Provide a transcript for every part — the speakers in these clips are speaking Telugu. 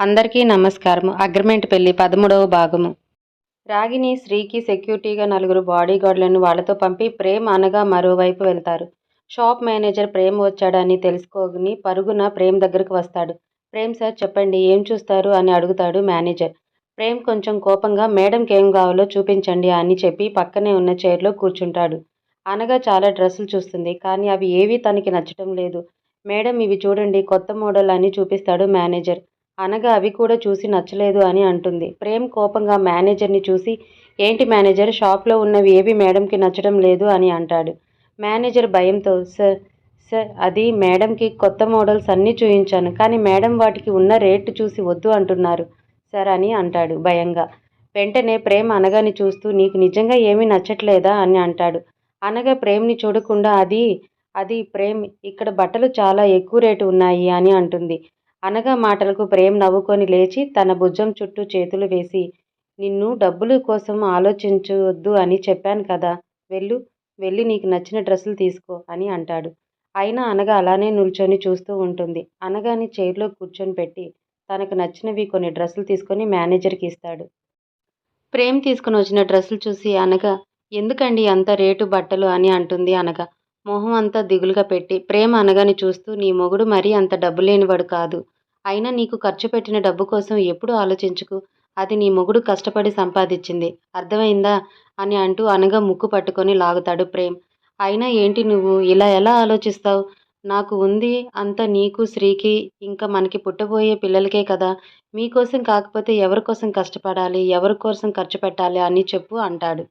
అందరికీ నమస్కారము. అగ్రిమెంట్ పెళ్ళి పదమూడవ భాగము. రాగిని శ్రీకి సెక్యూరిటీగా నలుగురు బాడీగార్డులను వాళ్ళతో పంపి ప్రేమ్ అనగా మరోవైపు వెళ్తారు. షాప్ మేనేజర్ ప్రేమ్ వచ్చాడని తెలుసుకోని పరుగున ప్రేమ్ దగ్గరకు వస్తాడు. ప్రేమ్ సార్ చెప్పండి ఏం చూస్తారు అని అడుగుతాడు మేనేజర్. ప్రేమ్ కొంచెం కోపంగా మేడంకి ఏం కావాలో చూపించండి అని చెప్పి పక్కనే ఉన్న చైర్లో కూర్చుంటాడు. అనగా చాలా డ్రెస్సులు చూస్తుంది కానీ అవి ఏవీ తనకి నచ్చటం లేదు. మేడం ఇవి చూడండి కొత్త మోడల్ అని చూపిస్తాడు మేనేజర్. అనగా అవి కూడా చూసి నచ్చలేదు అని అంటుంది. ప్రేమ్ కోపంగా మేనేజర్ని చూసి ఏంటి మేనేజర్ షాప్లో ఉన్నవి ఏవి మేడంకి నచ్చడం లేదు అని అంటాడు. మేనేజర్ భయంతో సార్ సార్ అది మేడంకి కొత్త మోడల్స్ అన్నీ చూయించాను కానీ మేడం వాటికి ఉన్న రేటు చూసి వద్దు అంటున్నారు సార్ అని అంటాడు భయంగా. వెంటనే ప్రేమ్ అనగాని చూస్తూ నీకు నిజంగా ఏమీ నచ్చట్లేదా అని అంటాడు. అనగా ప్రేమ్ని చూడకుండా అది అది ప్రేమ్ ఇక్కడ బట్టలు చాలా ఎక్కువ రేటు ఉన్నాయి అని అంటుంది. అనగా మాటలకు ప్రేమ్ నవ్వుకొని లేచి తన భుజం చుట్టూ చేతులు వేసి నిన్ను డబ్బుల కోసం ఆలోచించవద్దు అని చెప్పాను కదా వెళ్ళు వెళ్ళి నీకు నచ్చిన డ్రెస్సులు తీసుకో అని అంటాడు. అయినా అనగా అలానే నిల్చొని చూస్తూ ఉంటుంది. అనగాని చైర్లో కూర్చొని పెట్టి తనకు నచ్చినవి కొన్ని డ్రెస్సులు తీసుకొని మేనేజర్కి ఇస్తాడు. ప్రేమ్ తీసుకుని వచ్చిన డ్రెస్సులు చూసి అనగా ఎందుకండి అంత రేటు బట్టలు అని అంటుంది అనగా. మొహం అంతా దిగులుగా పెట్టి ప్రేమ అనగాని చూస్తూ నీ మొగుడు మరీ అంత డబ్బు లేనివాడు కాదు. అయినా నీకు ఖర్చు పెట్టిన డబ్బు కోసం ఎప్పుడు ఆలోచించుకు? అది నీ మొగుడు కష్టపడి సంపాదించింది. అర్థమైందా? అని అంటూ అనగా ముక్కు పట్టుకొని లాగుతాడు ప్రేమ్. అయినా ఏంటి నువ్వు? ఇలా ఎలా ఆలోచిస్తావు? నాకు ఉంది అంత నీకు శ్రీకి ఇంకా మనకి పుట్టబోయే పిల్లలకే కదా. మీకోసం కాకపోతే ఎవరి కోసం కష్టపడాలి? ఎవరి కోసం ఖర్చు పెట్టాలి? అని చెప్పు అంటాడు.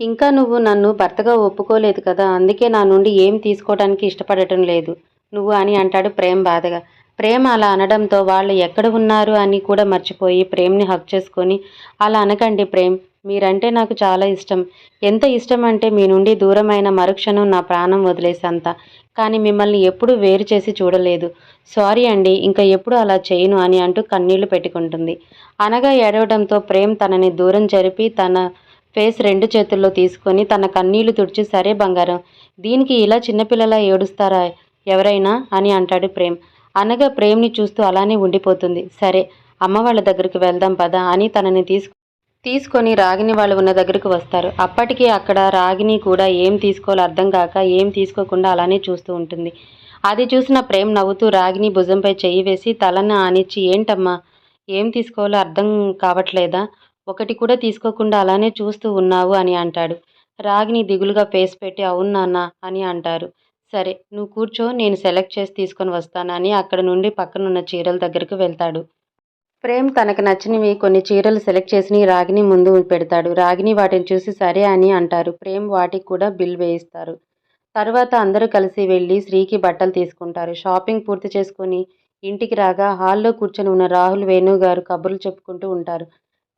ఇంకా నువ్వు నన్ను భర్తగా ఒప్పుకోలేదు కదా. అందుకే నా నుండి ఏం తీసుకోవడానికి ఇష్టపడటం లేదు. నువ్వు అని అంటాడు ప్రేమ్ బాధగా. ప్రేమ అలా అనడంతో వాళ్ళు ఎక్కడ ఉన్నారు అని కూడా మర్చిపోయి ప్రేమ్ని హక్ చేసుకొని అలా అనకండి ప్రేమ్ మీరంటే నాకు చాలా ఇష్టం. ఎంత ఇష్టం అంటే మీ నుండి దూరమైన మరుక్షణం నా ప్రాణం వదిలేసంత. కానీ మిమ్మల్ని ఎప్పుడూ వేరు చేసి చూడలేదు. సారీ అండి ఇంకా ఎప్పుడు అలా చేయను అని అంటూ కన్నీళ్ళు పెట్టుకుంటుంది. అనగా ఏడవడంతో ప్రేమ్ తనని దూరం జరిపి తన ఫేస్ రెండు చేతుల్లో తీసుకొని తన కన్నీళ్ళు తుడిచి సరే బంగారం దీనికి ఇలా చిన్నపిల్లలా ఏడుస్తారా ఎవరైనా? అని అంటాడు ప్రేమ్. అనగా ప్రేమ్ని చూస్తూ అలానే ఉండిపోతుంది. సరే అమ్మ వాళ్ళ దగ్గరికి వెళ్దాం పదా అని తనని తీసుకు తీసుకొని రాగిని వాళ్ళు ఉన్న దగ్గరకు వస్తారు. అప్పటికి అక్కడ రాగిని కూడా ఏం తీసుకోవాలో అర్థం కాక ఏం తీసుకోకుండా అలానే చూస్తూ ఉంటుంది. అది చూసిన ప్రేమ్ నవ్వుతూ రాగిని భుజంపై చెయ్యి వేసి తలన ఆనిచ్చి ఏంటమ్మా ఏం తీసుకోవాలో అర్థం కావట్లేదా? ఒకటి కూడా తీసుకోకుండా అలానే చూస్తూ ఉన్నావు అని అంటాడు. రాగిని దిగులుగా ఫేస్ పెట్టి అవును నాన్న అని అంటారు. సరే నువ్వు కూర్చో నేను సెలెక్ట్ చేసి తీసుకొని వస్తానని అక్కడ నుండి పక్కనున్న చీరల దగ్గరకు వెళ్తాడు. ప్రేమ్ తనకు నచ్చినవి కొన్ని చీరలు సెలెక్ట్ చేసి రాగిని ముందు పెడతాడు. రాగిని వాటిని చూసి సరే అని అంటారు. ప్రేమ్ వాటికి కూడా బిల్ వేయిస్తారు. తర్వాత అందరూ కలిసి వెళ్ళి శ్రీకి బట్టలు తీసుకుంటారు. షాపింగ్ పూర్తి చేసుకొని ఇంటికి రాగా హాల్లో కూర్చొని ఉన్న రాహుల్ వేణు గారు కబుర్లు చెప్పుకుంటూ ఉంటారు.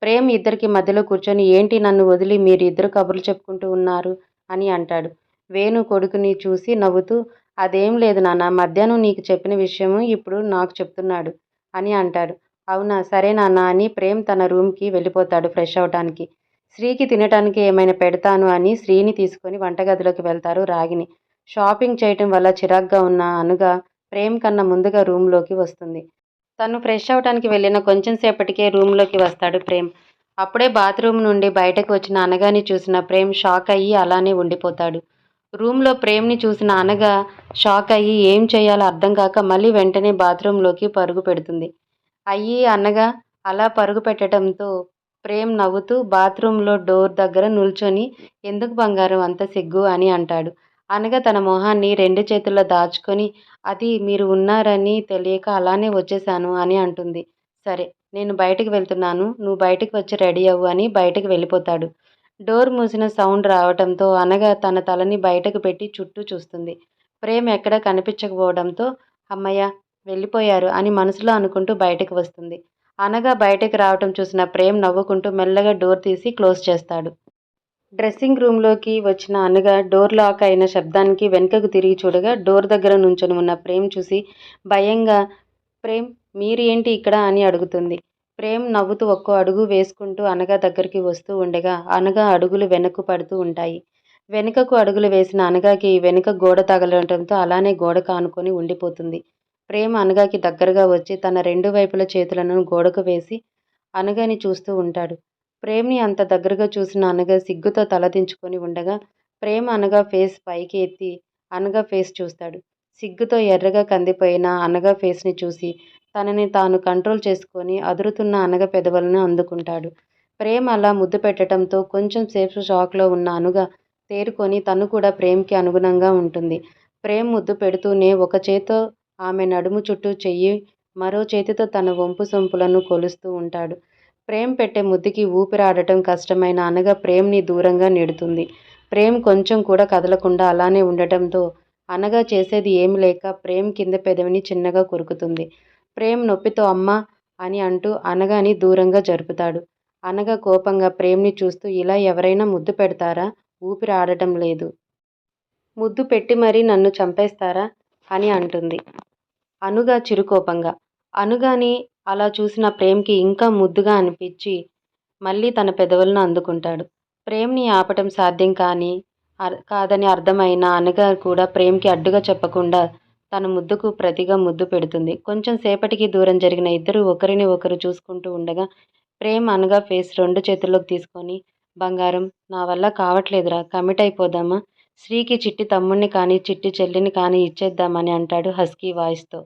ప్రేమ్ ఇద్దరికి మధ్యలో కూర్చొని ఏంటి నన్ను వదిలి మీరు ఇద్దరు కబుర్లు చెప్పుకుంటూ ఉన్నారు? అని అంటాడు. వేణు కొడుకుని చూసి నవ్వుతూ అదేం లేదు నాన్న మధ్యాహ్నం నీకు చెప్పిన విషయము ఇప్పుడు నాకు చెప్తున్నాడు అని అంటాడు. అవునా సరే నాన్న అని ప్రేమ్ తన రూమ్కి వెళ్ళిపోతాడు ఫ్రెష్ అవడానికి శ్రీకి తినటానికి ఏమైనా పెడతాను అని శ్రీని తీసుకొని వంటగదిలోకి వెళ్తారు రాగిని షాపింగ్ చేయటం వల్ల చిరాగ్గా ఉన్న అనుగా ప్రేమ్ కన్నా ముందుగా రూమ్లోకి వస్తుంది. తను ఫ్రెష్ అవడానికి వెళ్ళిన కొంచెం సేపటికే రూమ్లోకి వస్తాడు ప్రేమ్. అప్పుడే బాత్రూమ్ నుండి బయటకు వచ్చిన అనగాని చూసిన ప్రేమ్ షాక్ అయ్యి అలానే ఉండిపోతాడు. రూమ్లో ప్రేమ్ని చూసిన అనగా షాక్ అయ్యి ఏం చేయాలో అర్థం కాక మళ్ళీ వెంటనే బాత్రూంలోకి పరుగు పెడుతుంది. అయ్యి అనగా అలా పరుగు పెట్టడంతో ప్రేమ్ నవ్వుతూ బాత్రూంలో డోర్ దగ్గర నిల్చొని ఎందుకు బంగారం అంత సిగ్గు అని అంటాడు. అనగా తన మొహాన్ని రెండు చేతుల్లో దాచుకొని అది మీరు ఉన్నారని తెలియక అలానే వచ్చేసాను అని అంటుంది. సరే నేను బయటకు వెళ్తున్నాను నువ్వు బయటకు వచ్చి రెడీ అవ్వు అని బయటకు వెళ్ళిపోతాడు. డోర్ మూసిన సౌండ్ రావడంతో అనగా తన తలని బయటకు పెట్టి చుట్టూ చూస్తుంది. ప్రేమ్ ఎక్కడ కనిపించకపోవడంతో అమ్మయ్య వెళ్ళిపోయారు అని మనసులో అనుకుంటూ బయటకు వస్తుంది. అనగా బయటకు రావటం చూసిన ప్రేమ్ నవ్వుకుంటూ మెల్లగా డోర్ తీసి క్లోజ్ చేస్తాడు. డ్రెస్సింగ్ రూమ్లోకి వచ్చిన అనగా డోర్ లాక్ అయిన శబ్దానికి వెనుకకు తిరిగి చూడగా డోర్ దగ్గర నుంచొని ఉన్న ప్రేమ్ చూసి భయంగా ప్రేమ్ మీరు ఏంటి ఇక్కడ? అని అడుగుతుంది. ప్రేమ్ నవ్వుతూ ఒక్కో అడుగు వేసుకుంటూ అనగా దగ్గరికి వస్తూ ఉండగా అనగా అడుగులు వెనక్కు పడుతూ ఉంటాయి వెనుకకు అడుగులు వేసిన అనగాకి వెనుక గోడ తగలడంతో అలానే గోడ కానుకొని ఉండిపోతుంది ప్రేమ అనగాకి దగ్గరగా వచ్చి తన రెండు వైపుల చేతులను గోడకు వేసి అనగాని చూస్తూ ఉంటాడు. ప్రేమ్ని అంత దగ్గరగా చూసిన అనగా సిగ్గుతో తలదించుకొని ఉండగా ప్రేమ అనగా ఫేస్ పైకి ఎత్తి అనగా ఫేస్ చూస్తాడు. సిగ్గుతో ఎర్రగా కందిపోయిన అనగా ఫేస్ని చూసి తనని తాను కంట్రోల్ చేసుకొని అదురుతున్న అనగ పెదవులను అందుకుంటాడు. ప్రేమ్ అలా ముద్దు పెట్టడంతో కొంచెం సేపు షాక్లో ఉన్న అనుగ తేరుకొని తను కూడా ప్రేమ్కి అనుగుణంగా ఉంటుంది. ప్రేమ్ ముద్దు పెడుతూనే ఒక చేత్తో ఆమె నడుము చుట్టూ చెయ్యి మరో చేతితో తన వంపు సొంపులను కొలుస్తూ ఉంటాడు. ప్రేమ్ పెట్టే ముద్దుకి ఊపిరాడటం కష్టమైన అనగ ప్రేమ్ని దూరంగా నెడుతుంది. ప్రేమ్ కొంచెం కూడా కదలకుండా అలానే ఉండటంతో అనగా చేసేది ఏమి లేక ప్రేమ్ కింద పెదవిని చిన్నగా కొరుకుతుంది. ప్రేమ్ నొప్పితో అమ్మా అని అంటూ అనగాని దూరంగా జరుపుతాడు. అనగ కోపంగా ప్రేమ్ని చూస్తూ ఇలా ఎవరైనా ముద్దు పెడతారా? ఊపిరి ఆడటం లేదు. ముద్దు పెట్టి మరీ నన్ను చంపేస్తారా? అని అంటుంది. అనుగా చిరుకోపంగా. అనుగాని అలా చూసిన ప్రేమ్కి ఇంకా ముద్దుగా అనిపించి మళ్ళీ తన పెదవులను అందుకుంటాడు. ప్రేమ్ని ఆపటం సాధ్యం కానీ కాదని అర్థమైన అనగా కూడా ప్రేమ్కి అడ్డుగా చెప్పకుండా తన ముద్దుకు ప్రతిగా ముద్దు పెడుతుంది. కొంచెం సేపటికి దూరం జరిగిన ఇద్దరు ఒకరిని ఒకరు చూసుకుంటూ ఉండగా ప్రేమ్ అనగా ఫేస్ రెండు చేతుల్లోకి తీసుకొని బంగారం నా వల్ల కావట్లేదురా కమిట్ అయిపోదామా? శ్రీకి చిట్టి తమ్ముణ్ణి కానీ చిట్టి చెల్లిని కానీ ఇచ్చేద్దామని అంటాడు హస్కీ వాయిస్తో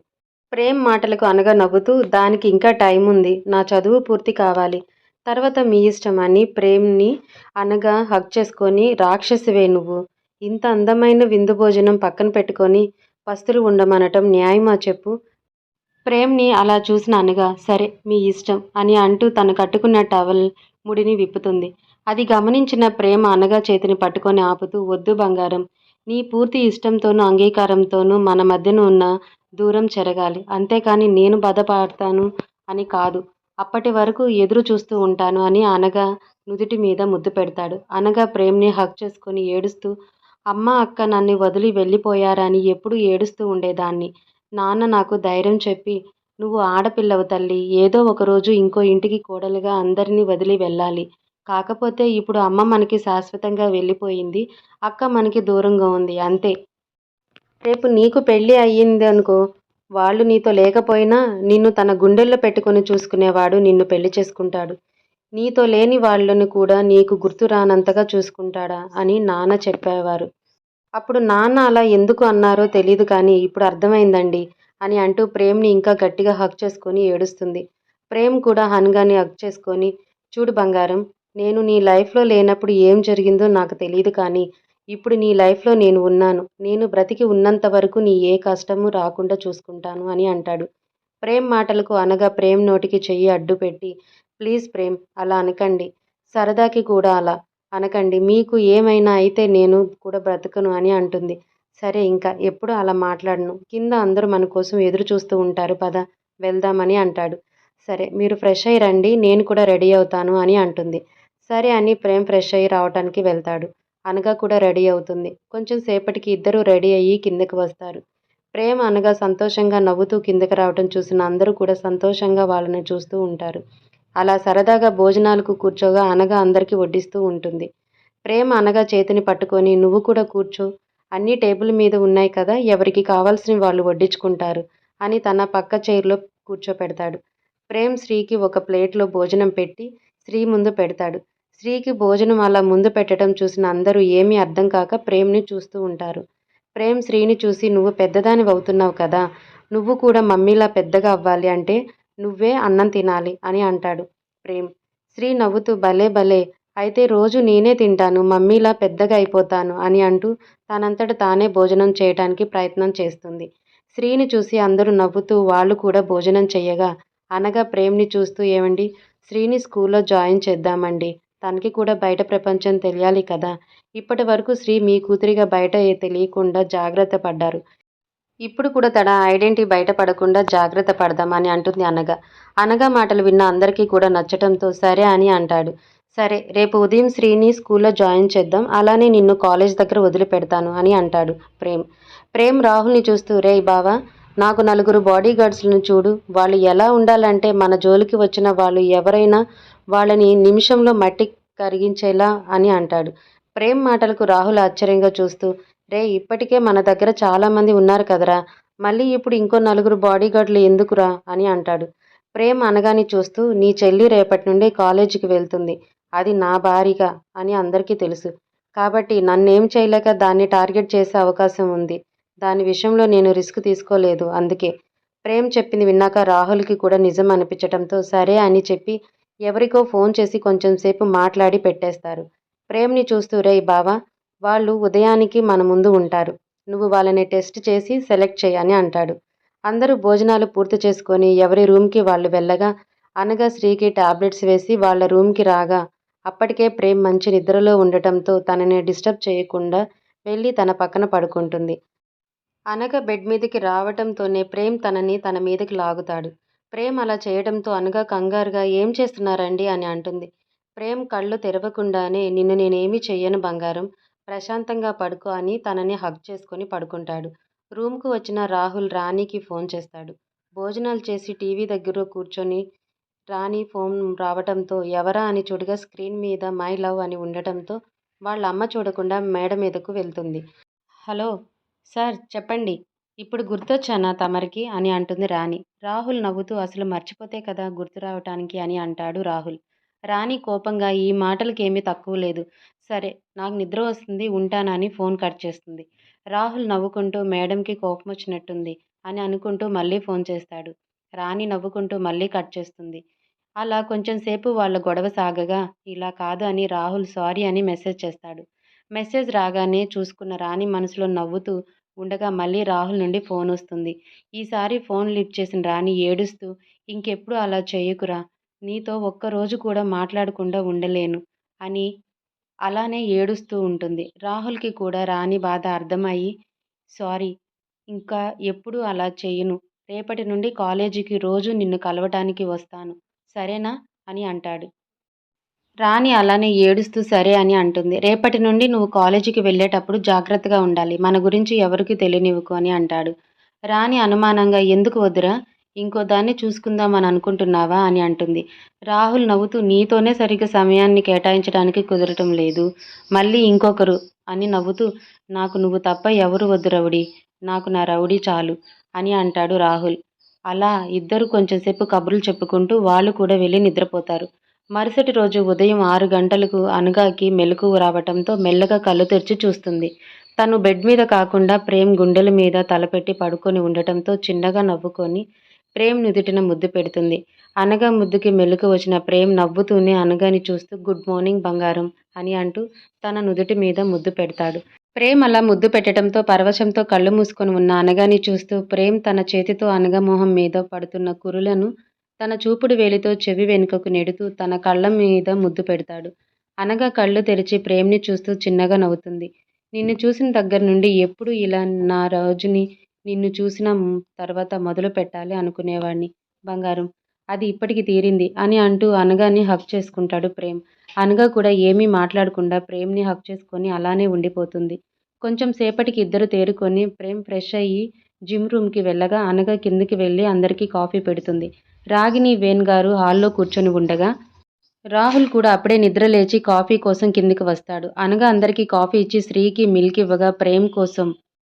ప్రేమ్ మాటలకు అనగా నవ్వుతూ దానికి ఇంకా టైం ఉంది నా చదువు పూర్తి కావాలి. తర్వాత మీ ఇష్టం అని ప్రేమ్ని అనగా హక్ చేసుకొని రాక్షసివే నువ్వు. ఇంత అందమైన విందు భోజనం పక్కన పెట్టుకొని పస్తులు ఉండమనటం న్యాయమా చెప్పు? ప్రేమ్ని అలా చూసిన అనగా సరే మీ ఇష్టం అని అంటూ తను కట్టుకున్న టవల్ ముడిని విప్పుతుంది. అది గమనించిన ప్రేమ అనగా చేతిని పట్టుకొని ఆపుతూ వద్దు బంగారం. నీ పూర్తి ఇష్టంతోనూ అంగీకారంతోనూ మన మధ్యన ఉన్న దూరం చెరగాలి. అంతేకాని నేను బాధపడతాను అని కాదు. అప్పటి వరకు ఎదురు చూస్తూ ఉంటాను అని అనగా నుదుటి మీద ముద్దు పెడతాడు. అనగా ప్రేమ్ని హక్ చేసుకొని ఏడుస్తూ అమ్మ అక్క నన్ను వదిలి వెళ్ళిపోయారని ఎప్పుడూ ఏడుస్తూ ఉండేదాన్ని. నాన్న నాకు ధైర్యం చెప్పి నువ్వు ఆడపిల్లవు తల్లి ఏదో ఒకరోజు ఇంకో ఇంటికి కోడలుగా అందరినీ వదిలి వెళ్ళాలి. కాకపోతే ఇప్పుడు అమ్మ మనకి శాశ్వతంగా వెళ్ళిపోయింది. అక్క మనకి దూరంగా ఉంది. అంతే. రేపు నీకు పెళ్ళి అయిందనుకో వాళ్ళు నీతో లేకపోయినా నిన్ను తన గుండెల్లో పెట్టుకొని చూసుకునేవాడు నిన్ను పెళ్ళి చేసుకుంటాడు. నీతో లేని వాళ్ళను కూడా నీకు గుర్తురానంతగా చూసుకుంటాడా అని నాన్న చెప్పేవారు. అప్పుడు నాన్న అలా ఎందుకు అన్నారో తెలియదు కానీ ఇప్పుడు అర్థమైందండి అని అంటూ ప్రేమ్ని ఇంకా గట్టిగా హక్ చేసుకొని ఏడుస్తుంది. ప్రేమ్ కూడా హన్గాని హక్ చేసుకొని చూడు బంగారం నేను నీ లైఫ్లో లేనప్పుడు ఏం జరిగిందో నాకు తెలియదు కానీ ఇప్పుడు నీ లైఫ్లో నేను ఉన్నాను. నేను బ్రతికి ఉన్నంత వరకు నీ ఏ కష్టము రాకుండా చూసుకుంటాను అని అంటాడు. ప్రేమ్ మాటలకు అనగా ప్రేమ్ నోటికి చెయ్యి అడ్డుపెట్టి ప్లీజ్ ప్రేమ్ అలా అనకండి. సరదాకి కూడా అలా అనకండి. మీకు ఏమైనా అయితే నేను కూడా బ్రతకను అని అంటుంది. సరే ఇంకా ఎప్పుడు అలా మాట్లాడను. కింద అందరూ మన కోసం ఎదురు చూస్తూ ఉంటారు పద వెళ్దామని అంటాడు. సరే మీరు ఫ్రెష్ అయ్యి రండి నేను కూడా రెడీ అవుతాను అని అంటుంది. సరే అని ప్రేమ్ ఫ్రెష్ అయ్యి రావటానికి వెళ్తాడు. అనగా కూడా రెడీ అవుతుంది. కొంచెం సేపటికి ఇద్దరూ రెడీ అయ్యి కిందకి వస్తారు. ప్రేమ్ అనగా సంతోషంగా నవ్వుతూ కిందకి రావటం చూసిన అందరూ కూడా సంతోషంగా వాళ్ళని చూస్తూ ఉంటారు. అలా సరదాగా భోజనాలకు కూర్చోగా అనగా అందరికీ వడ్డిస్తూ ఉంటుంది. ప్రేమ్ అనగా చేతిని పట్టుకొని నువ్వు కూడా కూర్చో. అన్నీ టేబుల్ మీద ఉన్నాయి కదా ఎవరికి కావాల్సినవి వాళ్ళు వడ్డించుకుంటారు అని తన పక్క చైర్లో కూర్చోపెడతాడు. ప్రేమ్ శ్రీకి ఒక ప్లేట్లో భోజనం పెట్టి శ్రీ ముందు పెడతాడు. శ్రీకి భోజనం అలా ముందు పెట్టడం చూసిన అందరూ ఏమీ అర్థం కాక ప్రేమ్ని చూస్తూ ఉంటారు. ప్రేమ్ శ్రీని చూసి నువ్వు పెద్దదాని అవుతున్నావు కదా నువ్వు కూడా మమ్మీలా పెద్దగా అవ్వాలి అంటే నువ్వే అన్నం తినాలి అని అంటాడు ప్రేమ్. శ్రీ నవ్వుతూ భలే భలే అయితే రోజు నేనే తింటాను మమ్మీలా పెద్దగా అయిపోతాను అని అంటూ తనంతట తానే భోజనం చేయటానికి ప్రయత్నం చేస్తుంది. శ్రీని చూసి అందరూ నవ్వుతూ వాళ్ళు కూడా భోజనం చేయగా అనగా ప్రేమ్ని చూస్తూ ఏమండి శ్రీని స్కూల్లో జాయిన్ చేద్దామండి తనకి కూడా బయట ప్రపంచం తెలియాలి కదా ఇప్పటి వరకు శ్రీ మీ కూతురిగా బయట తెలియకుండా జాగ్రత్త పడ్డారు. ఇప్పుడు కూడా తన ఐడెంటిటీ బయటపడకుండా జాగ్రత్త పడదాం అని అంటుంది అనగా అనగా మాటలు విన్న అందరికీ కూడా నచ్చటంతో సరే అని అంటాడు. సరే రేపు ఉదయం శ్రీని స్కూల్లో జాయిన్ చేద్దాం. అలానే నిన్ను కాలేజ్ దగ్గర వదిలిపెడతాను అని అంటాడు ప్రేమ్. ప్రేమ్ రాహుల్ని చూస్తూ రే బావా నాకు నలుగురు బాడీ గార్డ్స్ను చూడు. వాళ్ళు ఎలా ఉండాలంటే మన జోలికి వచ్చిన వాళ్ళు ఎవరైనా వాళ్ళని నిమిషంలో మట్టి కరిగించేలా అని అంటాడు. ప్రేమ్ మాటలకు రాహుల్ ఆశ్చర్యంగా చూస్తూ రేయ్ ఇప్పటికే మన దగ్గర చాలామంది ఉన్నారు కదరా. మళ్ళీ ఇప్పుడు ఇంకో నలుగురు బాడీగార్డులు ఎందుకురా అని అంటాడు. ప్రేమ్ అనగాని చూస్తూ నీ చెల్లి రేపటి నుండి కాలేజీకి వెళ్తుంది. అది నా భారీగా అని అందరికీ తెలుసు. కాబట్టి నన్నేం చేయలేక దాన్ని టార్గెట్ చేసే అవకాశం ఉంది. దాని విషయంలో నేను రిస్క్ తీసుకోలేదు అందుకే. ప్రేమ్ చెప్పింది విన్నాక రాహుల్కి కూడా నిజం అనిపించటంతో సరే అని చెప్పి ఎవరికో ఫోన్ చేసి కొంచెం సేపు మాట్లాడి పెట్టేస్తారు. ప్రేమ్ని చూస్తూ రేయ్ బావా వాళ్ళు ఉదయానికి మన ముందు ఉంటారు. నువ్వు వాళ్ళని టెస్ట్ చేసి సెలెక్ట్ చేయని అంటాడు. అందరూ భోజనాలు పూర్తి చేసుకొని ఎవరి రూమ్కి వాళ్ళు వెళ్ళగా అనగా శ్రీకి టాబ్లెట్స్ వేసి వాళ్ళ రూమ్కి రాగా అప్పటికే ప్రేమ్ మంచి నిద్రలో ఉండటంతో తనని డిస్టర్బ్ చేయకుండా వెళ్ళి తన పక్కన పడుకుంటుంది. అనగ బెడ్ మీదకి రావటంతోనే ప్రేమ్ తనని తన మీదకి లాగుతాడు. ప్రేమ్ అలా చేయడంతో అనగా కంగారుగా ఏం చేస్తున్నారండి? అని అంటుంది. ప్రేమ్ కళ్ళు తెరవకుండానే నిన్ను నేనేమీ చెయ్యను బంగారం. ప్రశాంతంగా పడుకో అని తనని హగ్ చేసుకొని పడుకుంటాడు. రూమ్కు వచ్చిన రాహుల్ రాణికి ఫోన్ చేస్తాడు. భోజనాలు చేసి టీవీ దగ్గర కూర్చొని రాణి ఫోన్ రావడంతో ఎవరా అని చూడగా స్క్రీన్ మీద మై లవ్ అని ఉండటంతో వాళ్ళ అమ్మ చూడకుండా మేడ మీదకు వెళ్తుంది. హలో సార్ చెప్పండి ఇప్పుడు గుర్తొచ్చానా తమరికి అని అంటుంది రాణి. రాహుల్ నవ్వుతూ అసలు మర్చిపోతే కదా గుర్తు రావటానికి అని అంటాడు రాహుల్. రాణి కోపంగా ఈ మాటలకేమీ తక్కువ లేదు. సరే నాకు నిద్ర వస్తుంది ఉంటానని ఫోన్ కట్ చేస్తుంది. రాహుల్ నవ్వుకుంటూ మేడంకి కోపం వచ్చినట్టుంది అని అనుకుంటూ మళ్ళీ ఫోన్ చేస్తాడు. రాణి నవ్వుకుంటూ మళ్ళీ కట్ చేస్తుంది. అలా కొంచెం సేపు వాళ్ళ గొడవ సాగగా ఇలా కాదు అని రాహుల్ సారీ అని మెసేజ్ చేస్తాడు. మెసేజ్ రాగానే చూసుకున్న రాణి మనసులో నవ్వుతూ ఉండగా మళ్ళీ రాహుల్ నుండి ఫోన్ వస్తుంది. ఈసారి ఫోన్ లిఫ్ట్ చేసిన రాణి ఏడుస్తూ ఇంకెప్పుడు అలా చేయకురా? నీతో ఒక్కరోజు కూడా మాట్లాడకుండా ఉండలేను అని అలానే ఏడుస్తూ ఉంటుంది. రాహుల్కి కూడా రాణి బాధ అర్థమయ్యి సారీ ఇంకా ఎప్పుడూ అలా చేయను రేపటి నుండి కాలేజీకి రోజు నిన్ను కలవటానికి వస్తాను. సరేనా? అని అంటాడు. రాణి అలానే ఏడుస్తూ సరే అని అంటుంది. రేపటి నుండి నువ్వు కాలేజీకి వెళ్ళేటప్పుడు జాగ్రత్తగా ఉండాలి. మన గురించి ఎవరికి తెలియనివ్వకు అని అంటాడు. రాణి అనుమానంగా ఎందుకు వద్దురా? ఇంకో దాన్ని చూసుకుందామని అనుకుంటున్నావా అని అంటుంది. రాహుల్ నవ్వుతూ నీతోనే సరిగ్గా సమయాన్ని కేటాయించడానికి కుదరటం లేదు. మళ్ళీ ఇంకొకరు అని నవ్వుతూ నాకు నువ్వు తప్ప ఎవరు వద్దు రౌడీ నాకు నా రౌడీ చాలు అని అంటాడు రాహుల్. అలా ఇద్దరు కొంచెంసేపు కబుర్లు చెప్పుకుంటూ వాళ్ళు కూడా వెళ్ళి నిద్రపోతారు. మరుసటి రోజు ఉదయం ఆరు గంటలకు అనుగాకి మెలకువ రావటంతో మెల్లగా కళ్ళు తెరిచి చూస్తుంది. తను బెడ్ మీద కాకుండా ప్రేమ్ గుండెల మీద తలపెట్టి పడుకొని ఉండటంతో చిన్నగా నవ్వుకొని ప్రేమ్ నుదుటిన ముద్దు పెడుతుంది. అనగా ముద్దుకి మెలకు వచ్చిన ప్రేమ్ నవ్వుతూనే అనగాని చూస్తూ గుడ్ మార్నింగ్ బంగారం అని అంటూ తన నుదుటి మీద ముద్దు పెడతాడు. ప్రేమ్ అలా ముద్దు పెట్టడంతో పరవశంతో కళ్ళు మూసుకొని ఉన్న అనగాని చూస్తూ ప్రేమ్ తన చేతితో అనగా మొహం మీద పడుతున్న కురులను తన చూపుడు వేలితో చెవి వెనుకకు నెడుతూ తన కళ్ళ మీద ముద్దు పెడతాడు. అనగా కళ్ళు తెరిచి ప్రేమ్ని చూస్తూ చిన్నగా నవ్వుతుంది. నిన్ను చూసిన దగ్గర నుండి ఎప్పుడు ఇలా నా రోజుని నిన్ను చూసిన తర్వాత మొదలు పెట్టాలి అనుకునేవాడిని బంగారం అది ఇప్పటికి తీరింది అని అంటూ అనగాని హక్ చేసుకుంటాడు ప్రేమ్. అనగా కూడా ఏమీ మాట్లాడకుండా ప్రేమ్ని హక్ చేసుకొని అలానే ఉండిపోతుంది. కొంచెం సేపటికి ఇద్దరు తేరుకొని ప్రేమ్ ఫ్రెష్ అయ్యి జిమ్ రూమ్కి వెళ్ళగా అనగా కిందకి వెళ్ళి అందరికీ కాఫీ పెడుతుంది. రాగిని వేణ్ గారు హాల్లో కూర్చొని ఉండగా రాహుల్ కూడా అప్పుడే నిద్రలేచి కాఫీ కోసం కిందికి వస్తాడు. అనగా అందరికీ కాఫీ ఇచ్చి శ్రీకి మిల్క్ ఇవ్వగా ప్రేమ్ కోసం